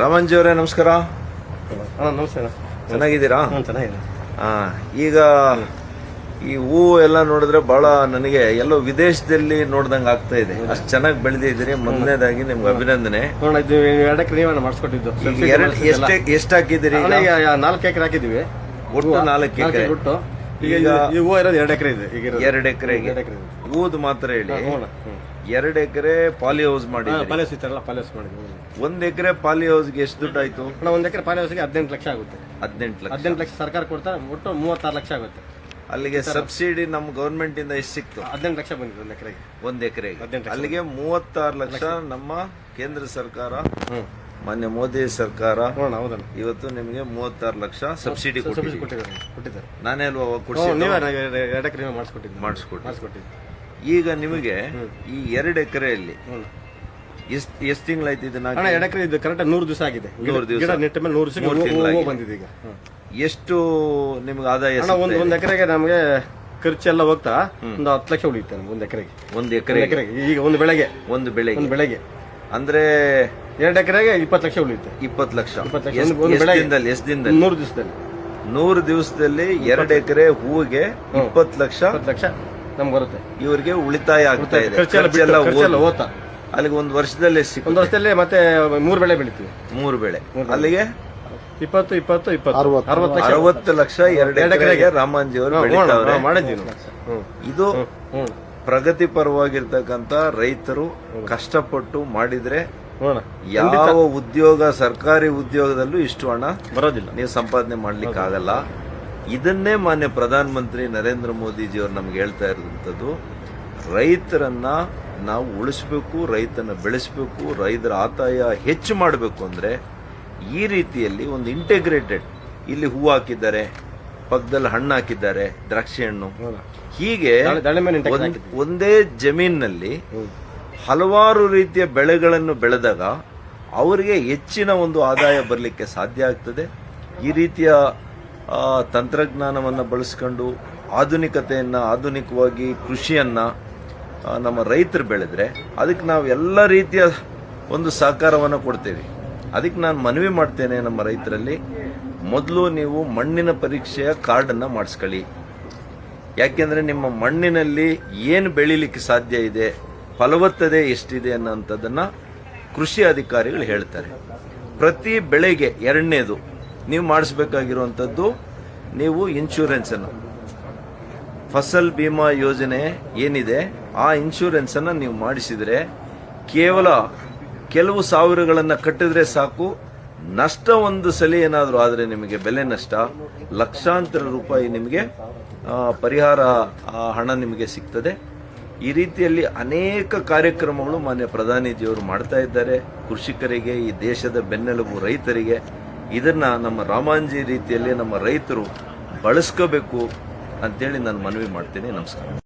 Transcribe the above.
ರಾಮಂಜಿ ಅವರೇ ನಮಸ್ಕಾರ. ಹಾಂ ನಮಸ್ಕಾರ ಚೆನ್ನಾಗಿದ್ದೀರಾ? ಹ್ಞೂ ಚೆನ್ನಾಗಿದೆ. ಆ, ಈಗ ಈ ಹೂವು ಎಲ್ಲ ನೋಡಿದ್ರೆ ಬಹಳ ನನಗೆ ಎಲ್ಲೋ ವಿದೇಶದಲ್ಲಿ ನೋಡ್ದಂಗ್ ಆಗ್ತಾ ಇದೆ. ಅಷ್ಟು ಚೆನ್ನಾಗಿ ಬೆಳೆದಿದ್ದೀರಿ ಮೊದಲನೇದಾಗಿ ನಿಮ್ಗೆ ಅಭಿನಂದನೆ. ನೋಡೋಣ ಇದು ಎರಡಕ್ಕೆ ಮಾಡಿಸ್ಕೊಟ್ಟಿದ್ದು. ಎರಡು ಎಷ್ಟು ಎಷ್ಟು ಹಾಕಿದ್ದೀರಿ ನಾಲ್ಕು ಎಕರೆ ಹಾಕಿದ್ದೀವಿ. ಒಟ್ಟು ನಾಲ್ಕು ಎಕರೆ ಬಿಟ್ಟು ಈಗ ಈ ಹೂವು ಇರೋದು ಎರಡು ಎಕರೆ ಇದೆ. ಈಗ ಇರೋದು. ಎರಡು ಎಕರೆಗೆ. ಎರಡು ಎಕರೆ ಇದೆ. ಹೂದ್ ಮಾತ್ರ ಹೇಳಿ. ಹ್ಞೂ ಎರಡು ಎಕರೆ ಪಾಲಿ ಹೌಸ್ ಮಾಡಿ ಪಾಲಿಸ್ ಇತ್ತಾರಲ್ಲ ಪಾಲಿಸ್ ಮಾಡಿದ್ವಿ ಹ್ಞೂ. ಒಂದ್ ಎಕರೆ ಪಾಲಿ ಹೌಸ್ಗೆ ಎಷ್ಟು ದುಡ್ಡು ಆಯ್ತು? ಅಣ್ಣ ಒಂದು ಎಕರೆ ಪಾಲಿಸ್ಗೆ ಹದಿನೆಂಟು ಲಕ್ಷ ಆಗುತ್ತೆ. ಹದಿನೆಂಟು ಲಕ್ಷ. ಹದಿನೆಂಟು ಲಕ್ಷ ಸರ್ಕಾರ ಕೊಡ್ತಾರೆ ಒಟ್ಟು ಮೂವತ್ತಾರು ಲಕ್ಷ ಆಗುತ್ತೆ. ಅಲ್ಲಿಗೆ ಸಬ್ಸಿಡಿ ನಮ್ಮ ಗವರ್ಮೆಂಟ್ ಇಂದ ಎಷ್ಟು ಸಿಕ್ತು? ಹದಿನೆಂಟು ಲಕ್ಷ ಬಂದಿದೆ ಒಂದು ಎಕರೆಗೆ. ಒಂದ್ ಎಕರೆಗೆ. ಹದಿನೆಂಟು ಲಕ್ಷ. ಅಲ್ಲಿಗೆ ಮೂವತ್ತಾರು ಲಕ್ಷ ನಮ್ಮ ಕೇಂದ್ರ ಸರ್ಕಾರ ಹ್ಞೂ ಮಾನ್ಯ ಮೋದಿ ಸರ್ಕಾರ ನೋಡೋಣ ಹೌದಣ್ಣ ಇವತ್ತು ನಿಮಗೆ ಮೂವತ್ತಾರು ಲಕ್ಷ ಸಬ್ಸಿಡಿ ಸಬ್ಸಿಡಿ ಕೊಟ್ಟಿದ್ದೀವಿ. ಕೊಟ್ಟಿದ್ದಾರೆ ಕೊಟ್ಟಿದ್ದಾರೆ. ನಾನೇ ಅಲ್ವಾ ಅವಾಗ ನೀವು ಕೊಡ್ಸಿದ್ದು? ನೀವೇ ಅಣ್ಣ, ಎರಡು ಎಕರೆ ನೀವೇ ಮಾಡಿಸ್ಕೊಟ್ಟಿದ್ದು. ಮಾಡಿಸ್ಕೊಟ್ಟು ಮಾಡಿಸ್ಕೊಟ್ಟಿದ್ದು. ಈಗ ನಿಮಗೆ ಈ ಎರಡು ಎಕರೆಯಲ್ಲಿ ಎಷ್ಟು ಎಷ್ಟ್ ಎಷ್ಟ್ ತಿಂಗಳಾಯ್ತು ಇದನ್ನ ಅಣ್ಣ ಎರಡು ಎಕರೆ ಇದು ಕರೆಕ್ಟ್ ನೂರು ದಿವಸ ಆಗಿದೆ. ಗಿಡ- ನೂರು ದಿವ್ಸ. ಗಿಡ ನೆಟ್ಟ ಮೇಲೆ ನೂರು ದಿವಸ ಮೂರು. ಬಂದಿದೆ ಈಗ. ಹ್ಮ್. ಎಷ್ಟು ನಿಮ್ಗೆ ಆದಾಯ ಅಣ್ಣ ಒಂದು ಸಿಗ್ತಾ ಒಂದ್ ಇದೆ? ಎಕರೆಗೆ ನಮಗೆ ಖರ್ಚೆಲ್ಲ ಹೋಗ್ತಾ ಒಂದು ಹತ್ತು ಲಕ್ಷ ಉಳಿಯುತ್ತೆ ನಮ್ಗೆ ಒಂದು ಎಕರೆಗೆ. ಒಂದು ಒಂದು ಎಕರೆ ಎಕರೆಗೆ. ಈಗ ಒಂದು ಬೆಳೆಗೆ. ಒಂದು ಬೆಳೆಗೆ. ಒಂದು ಬೆಳೆಗೆ. ಅಂದ್ರೆ ಎರಡು ಎಕರೆಗೆ ಇಪ್ಪತ್ತು ಲಕ್ಷ ಉಳಿಯುತ್ತೆ. ಇಪ್ಪತ್ತು ಲಕ್ಷ. ಇಪ್ಪತ್ತು ಲಕ್ಷ. ಎಷ್ಟ್- ಒಂದು- ಒಂದು ಎಷ್ಟ್ ಬೆಳೆಗೆ. ದಿನದಲ್ಲಿ ಎಷ್ಟು ದಿನದಲ್ಲಿ? ನೂರು ದಿವಸದಲ್ಲಿ. ನೂರು ದಿವಸದಲ್ಲಿ ಎರಡು ಎಕರೆ ಹೂವಿಗೆ ಇಪ್ಪತ್ತು ಲಕ್ಷ ಇಪ್ಪತ್ತು ಲಕ್ಷ ನಮ್ಗೆ ಬರುತ್ತೆ. ಇವರಿಗೆ ಉಳಿತಾಯ ಆಗ್ತಾ ಇದೆ. ಖರ್ಚೆಲ್ಲ ಬಿಟ್ಟು- ಖರ್ಚೆಲ್ಲ ಖರ್ಚೆಲ್ಲ ಹೋಗಿ. ಅಲ್ಲಿಗೆ ಒಂದು ವರ್ಷದಲ್ಲಿ ಸಿಕ್ಕ ಒಂದು ವರ್ಷದಲ್ಲಿ ಮತ್ತೆ ಮೂರು ಬೆಳೆ ಬೆಳಿತೀವಿ. ಮೂರು ಬೆಳೆ. ಅಲ್ಲಿಗೆ? ಇಪ್ಪತ್ತು ಇಪ್ಪತ್ತು ಇಪ್ಪತ್ತು. ಅರವತ್ತು. ಲಕ್ಷ. ಅರವತ್ತು ಲಕ್ಷ ಎರಡು ಎರಡು ಎಕರೆಗೆ. ಎಕರೆಗೆ ರಾಮಾಂಜಿ ಅವರು ಬೆಳೀತಾವ್ರೆ. ನಾವು. ಇದು ಪ್ರಗತಿ ಪರವಾಗಿರ್ತಕ್ಕಂತ ರೈತರು ಕಷ್ಟಪಟ್ಟು ಮಾಡಿದ್ರೆ ಯಾವ ಉದ್ಯೋಗ ಸರ್ಕಾರಿ ಉದ್ಯೋಗದಲ್ಲೂ ಇಷ್ಟು ಹಣ ಬರೋದಿಲ್ಲ. ನೀವು ಸಂಪಾದನೆ ಮಾಡ್ಲಿಕ್ಕೆ ಆಗಲ್ಲ ಇದನ್ನೇ ಮಾನ್ಯ ಪ್ರಧಾನ ಮಂತ್ರಿ ನರೇಂದ್ರ ಮೋದಿಜಿ ಅವರು ನಮ್ಗೆ ಹೇಳ್ತಾ ಇರುವಂತದ್ದು ರೈತರನ್ನ ನಾವು ಉಳಿಸ್ಬೇಕು ರೈತನ ಬೆಳೆಸಬೇಕು ರೈತರ ಆದಾಯ ಹೆಚ್ಚು ಮಾಡಬೇಕು ಅಂದ್ರೆ ಈ ರೀತಿಯಲ್ಲಿ ಒಂದು ಇಂಟಿಗ್ರೇಟೆಡ್ ಇಲ್ಲಿ ಹೂ ಹಾಕಿದ್ದಾರೆ ಪಕ್ಕದಲ್ಲಿ ಹಣ್ಣು ಹಾಕಿದ್ದಾರೆ ದ್ರಾಕ್ಷಿ ಹಣ್ಣು. ಹೀಗೆ ಒಂದ್- ಜಮೀನಿನಲ್ಲಿ ಹಲವಾರು ರೀತಿಯ ಬೆಳೆಗಳನ್ನು ಬೆಳೆದಾಗ ಅವರಿಗೆ ಹೆಚ್ಚಿನ ಒಂದು ಆದಾಯ ಬರಲಿಕ್ಕೆ ಸಾಧ್ಯ ಆಗ್ತದೆ. ಈ ರೀತಿಯ ತಂತ್ರಜ್ಞಾನವನ್ನು ಬಳಸ್ಕೊಂಡು ಆಧುನಿಕತೆಯನ್ನು, ಆಧುನಿಕವಾಗಿ ಕೃಷಿಯನ್ನು ನಮ್ಮ ರೈತರು ಬೆಳೆದ್ರೆ ಅದಕ್ಕೆ ನಾವು ಎಲ್ಲ ರೀತಿಯ ಒಂದು ಸಹಕಾರವನ್ನು ಕೊಡ್ತೇವೆ. ಅದಕ್ಕೆ ನಾನು ಮನವಿ ಮಾಡ್ತೇನೆ ನಮ್ಮ ರೈತರಲ್ಲಿ. ಮೊದಲು ನೀವು ಮಣ್ಣಿನ ಪರೀಕ್ಷೆಯ ಕಾರ್ಡನ್ನು ಮಾಡಿಸ್ಕೊಳ್ಳಿ. ಯಾಕೆಂದರೆ ನಿಮ್ಮ ಮಣ್ಣಿನಲ್ಲಿ ಏನು ಬೆಳೀಲಿಕ್ಕೆ ಸಾಧ್ಯ ಇದೆ? ಫಲವತ್ತತೆ ಎಷ್ಟಿದೆ ಅನ್ನೋಂಥದ್ದನ್ನ ಕೃಷಿ ಅಧಿಕಾರಿಗಳು ಹೇಳ್ತಾರೆ. ಪ್ರತಿ ಬೆಳೆಗೆ ಎರಡನೇದು, ನೀವು ಮಾಡಿಸ್ಬೇಕಾಗಿರುವಂಥದ್ದು ನೀವು ಇನ್ಶೂರೆನ್ಸ್ ಅನ್ನು. ಫಸಲ್ ಬಿಮಾ ಯೋಜನೆ ಏನಿದೆ, ಆ ಇನ್ಶೂರೆನ್ಸ್ ಅನ್ನ ನೀವು ಮಾಡಿಸಿದ್ರೆ ಕೇವಲ ಕೆಲವು ಸಾವಿರಗಳನ್ನು ಕಟ್ಟಿದ್ರೆ ಸಾಕು, ನಷ್ಟ ಒಂದು ಸಲ ಏನಾದರೂ ಆದರೆ ನಿಮಗೆ ಬೆಲೆ ನಷ್ಟ, ಲಕ್ಷಾಂತರ ರೂಪಾಯಿ ನಿಮಗೆ ಪರಿಹಾರ ಹಣ ನಿಮಗೆ ಸಿಗ್ತದೆ. ಈ ರೀತಿಯಲ್ಲಿ ಅನೇಕ ಕಾರ್ಯಕ್ರಮಗಳು ಮಾನ್ಯ ಪ್ರಧಾನಿಜಿಯವರು ಮಾಡ್ತಾ ಇದ್ದಾರೆ. ಕೃಷಿಕರಿಗೆ, ಈ ದೇಶದ ಬೆನ್ನೆಲುಬು ರೈತರಿಗೆ. ಇದನ್ನ ನಮ್ಮ ರಾಮಾಂಜಿ ರೀತಿಯಲ್ಲಿ ನಮ್ಮ ರೈತರು ಬಳಸ್ಕೋಬೇಕು ಅಂತೇಳಿ ನಾನು ಮನವಿ ಮಾಡ್ತೀನಿ. ನಮಸ್ಕಾರ.